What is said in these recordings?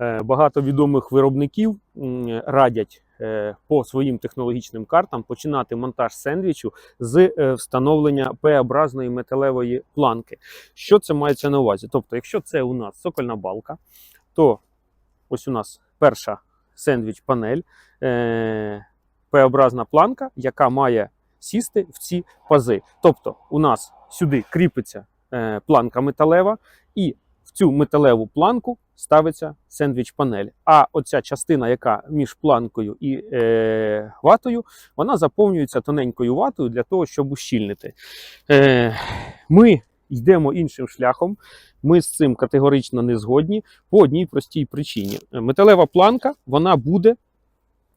Е, Багато відомих виробників радять е, по своїм технологічним картам починати монтаж сендвічу з е, встановлення П-образної металевої планки. Що це мається на увазі? Тобто, якщо це у нас сокольна балка, то ось у нас перша сендвіч-панель, П-образна планка, яка має сісти в ці пази. Тобто, у нас сюди кріпиться планка металева, і в цю металеву планку ставиться сендвіч-панель. А оця частина, яка між планкою і е, ватою, вона заповнюється тоненькою ватою для того, щоб ущільнити. Е, ми йдемо іншим шляхом. Ми з цим категорично не згодні по одній простій причині. Металева планка вона буде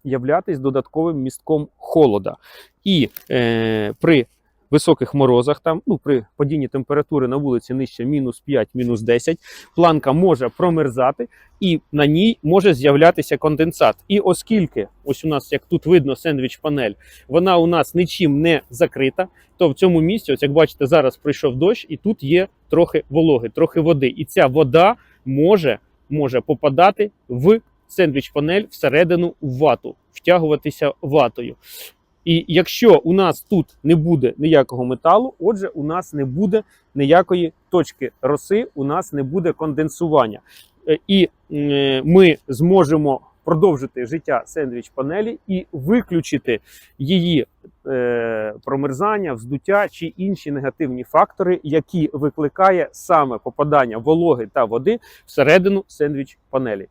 являтись додатковим містком холода. І е, при високих морозах, там, ну, при падінні температури на вулиці нижче мінус 5, мінус 10, планка може промерзати і на ній може з'являтися конденсат. І оскільки, ось у нас, як тут видно, сендвіч-панель, вона у нас нічим не закрита, то в цьому місці, ось як бачите, зараз прийшов дощ, і тут є трохи вологи, трохи води. І ця вода може, може попадати в сендвіч-панель всередину вату, втягуватися ватою. І якщо у нас тут не буде ніякого металу, отже, у нас не буде ніякої точки роси, у нас не буде конденсування. Е, І е, ми зможемо продовжити життя сендвіч-панелі і виключити її е, промерзання, вздуття чи інші негативні фактори, які викликає саме попадання вологи та води всередину сендвіч-панелі.